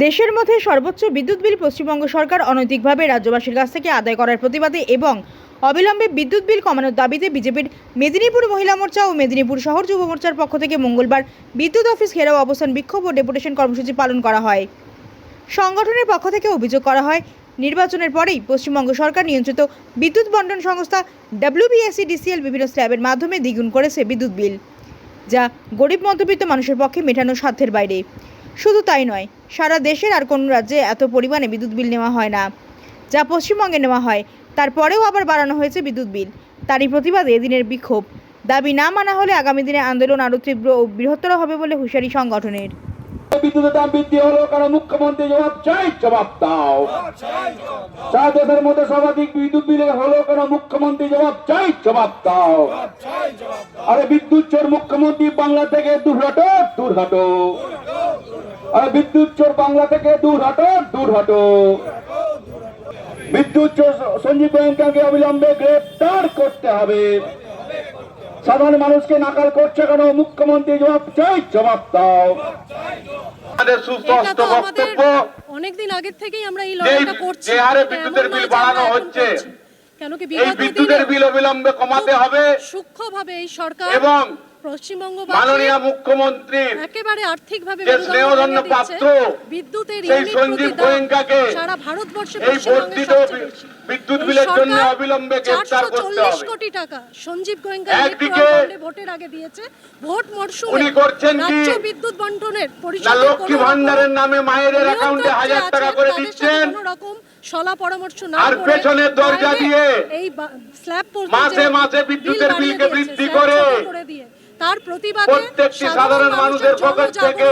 দেশের মধ্যে সর্বোচ্চ বিদ্যুৎ বিল পশ্চিমবঙ্গ সরকার অনৈতিকভাবে রাজ্যবাসীর কাছ থেকে আদায় করার প্রতিবাদে এবং অবিলম্বে বিদ্যুৎ বিল কমানোর দাবিতে বিজেপির মেদিনীপুর মহিলা মোর্চা ও মেদিনীপুর শহর যুব মোর্চার পক্ষ থেকে মঙ্গলবার বিদ্যুৎ অফিস ঘেরাও অবস্থান বিক্ষোভ ও ডেপুটেশন কর্মসূচি পালন করা হয়। সংগঠনের পক্ষ থেকে অভিযোগ করা হয়, নির্বাচনের পরেই পশ্চিমবঙ্গ সরকার নিয়ন্ত্রিত বিদ্যুৎ বন্টন সংস্থা ডাব্লিউবিএসসি ডিসিএল বিভিন্ন স্ল্যাবের মাধ্যমে দ্বিগুণ করেছে বিদ্যুৎ বিল, যা গরিব মধ্যবিত্ত মানুষের পক্ষে মেটানো সাধ্যের বাইরে। শুধু তাই নয়, সারা দেশের আর কোনো রাজ্যে এত পরিমাণে বিদ্যুৎ বিল নেওয়া হয় না। যা পশ্চিমবঙ্গে নেওয়া হয়, তারপরেও আবার বাড়ানো হয়েছে বিদ্যুৎ বিল। তারই প্রতিবাদে এদিনের বিক্ষোভ। দাবি না মানা হলে আগামী দিনে আন্দোলন আরও তীব্র ও বৃহত্তর হবে বলে হুঁশিয়ারি সংগঠনের। বিদ্যুতের দাম বৃদ্ধি হলো কারণ মুখ্যমন্ত্রী জবাব, চাই জবাব দাও। সারা দেশের মধ্যে সর্বাধিক বিদ্যুৎ বিলে হলো কেন মুখ্যমন্ত্রী জবাব, চাই জবাব দাও। আরে বিদ্যুৎ চোর মুখ্যমন্ত্রী বাংলা থেকে দূর হটো বিদ্যুৎ চোর বাংলা থেকে দূর হটো দূর হটো। বিদ্যুৎ চোর সঞ্জীব ব্যাংকাকে অবিলম্বে গ্রেপ্তার করতে হবে। সাধারণ মানুষকে নাকাল করছে কেন? মুখ্যমন্ত্রী জবাব চাই জবাব দাও। আমাদের সুস্পষ্ট বক্তব্য। অনেকদিন আগের থেকেই আমরা এই লড়াইটা করছি। যে হারে বিদ্যুতের বিল বাড়ানো হচ্ছে, কেন কি বিদ্যুতের বিল অবিলম্বে কমাতে হবে। সূক্ষ্মভাবে এই সরকার এবং মাননীয় মুখ্যমন্ত্রীর একেবারে আর্থিকভাবে স্নেহধন্য পাত্র, বিদ্যুতের সেই সঞ্জীব গোয়েঙ্কাকে সারা ভারতবর্ষে এই বর্ধিত বিদ্যুৎ বিলের জন্য অবিলম্বে গ্রেফতার করতে হবে। কোটি টাকা সঞ্জীব গোয়েঙ্কা একদিকে ভোটের আগে দিয়েছে। ভোট মরশুমে উনি করছেন কি? বিদ্যুৎ বন্টনের না লক্ষ্মী ভান্ডারের নামে মায়েদের অ্যাকাউন্টে হাজার টাকা করে দিচ্ছেন কোনো রকম সলা পরামর্শ না আর পেছনের দরজা দিয়ে এই স্ল্যাব পর্যন্ত মাসে বিদ্যুতের বিলকে বৃদ্ধি করে তার প্রতিবাদে প্রত্যেকটি সাধারণ মানুষের পকেট থেকে।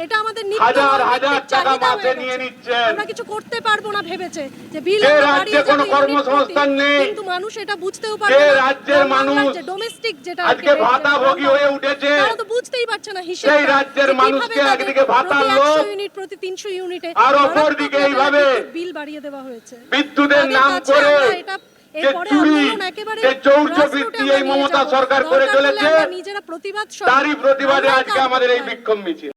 এটা আমাদের হাজার হাজার টাকা মাসে নিয়ে। নিচ্ছেন। আমরা কিছু করতে পারব না ভেবেছে। যে বিল রাজ্যে কোনো কর্মসংস্থান নেই, কিন্তু মানুষ এটা বুঝতেও যে পারছে না রাজ্যের মানুষ ডোমেস্টিক যেটা আজকে ভাতাভোগী হয়ে উঠেছে। তারা তো বুঝতেই পারছে না হিসেব সেই রাজ্যের মানুষকে একদিকে লোভ, ইউনিট প্রতি 300 ইউনিটে আর অপরদিকে এইভাবে বিল বাড়িয়ে দেওয়া হয়েছে। বিদ্যুতের নাম করে এটা এই মমতা সরকার করে চলেছে নিজেরা প্রতিবাদ সভা- তারই প্রতিবাদে আজকে আমাদের এই বিক্ষোভ মিছিল।